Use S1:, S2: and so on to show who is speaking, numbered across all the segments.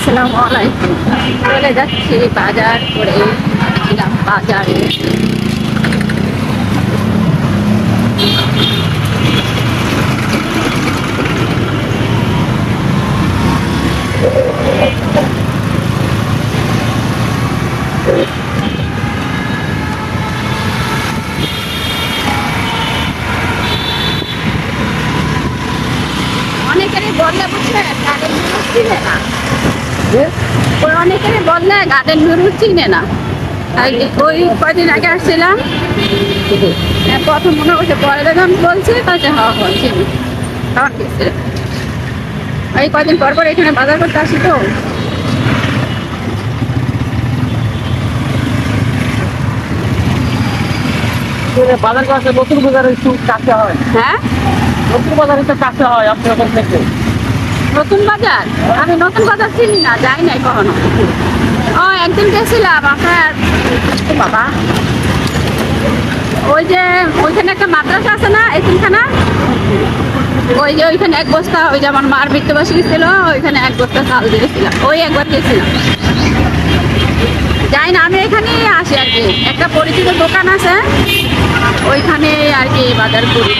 S1: আসসালামু আলাইকুম। চলে যাচ্ছি বাজার করে ছিলাম বাজারে। অনেকেরই বললে গার্ডেন নুরু চিনে না। ওই বললে গার্ডেন নুরু চিনে না। ওই কয়দিন আগে আসছিলাম। হ্যাঁ, প্রথম মনে করছে পরে যখন বলছে তাতে হওয়া হয় চিনি। তখন গেছে এই কয়দিন পর পর এখানে বাজার করতে আসি তো।
S2: বাজার কাছে নতুন বাজারে একটু কাছে হয়।
S1: হ্যাঁ?
S2: নতুন বাজারে একটু কাছে হয় আপনি ওখান থেকে।
S1: নতুন বাজার? আমি নতুন বাজার চিনি না, যাই নাই কখনো। ও, একদিন গেছিলাম, আপনার বাবা? ওই যে, ওইখানে একটা মাদ্রাসা আছে না, এতিমখানা? ওই যে ওইখানে এক বস্তা, ওই যে আমার মার মৃত্যুবার্ষিকী ছিল, ওইখানে এক বস্তা চাল দিয়েছিলাম ওই একবার গেছিলাম। যাই না, আমি এখানেই আসি আর কি। একটা পরিচিত দোকান আছে ওইখানে আর কি বাজার করি।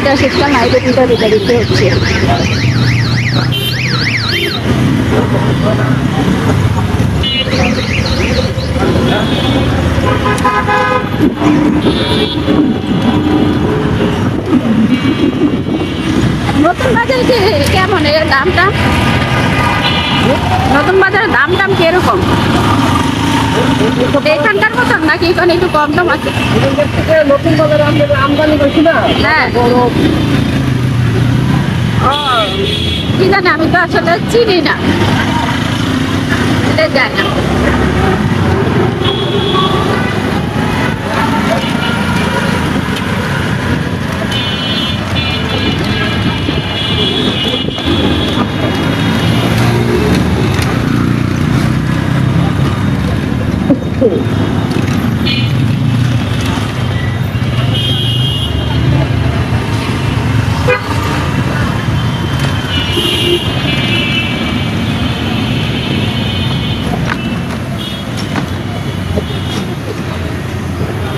S1: পিঠা শীতকাল নাই পিঠা পিঠা দিতে হচ্ছে। নতুন বাজারে কেমন? এর দামটা? নতুন বাজারের দাম টাম কীরকম? এখানকার নাকি এখানে একটু কম দাম আছে?
S2: নতুন আমদানি
S1: হ্যাঁ। ও কি জানি, আমি তো আসলে চিনি না। এটা জানি না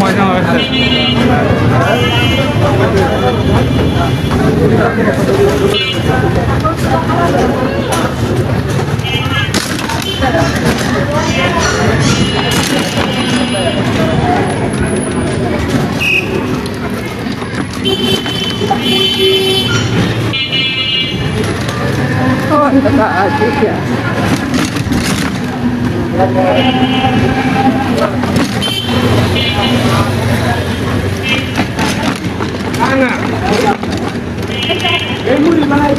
S1: হয় না Thank you. con các em muốn bay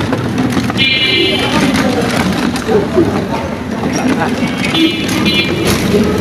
S1: Thank you.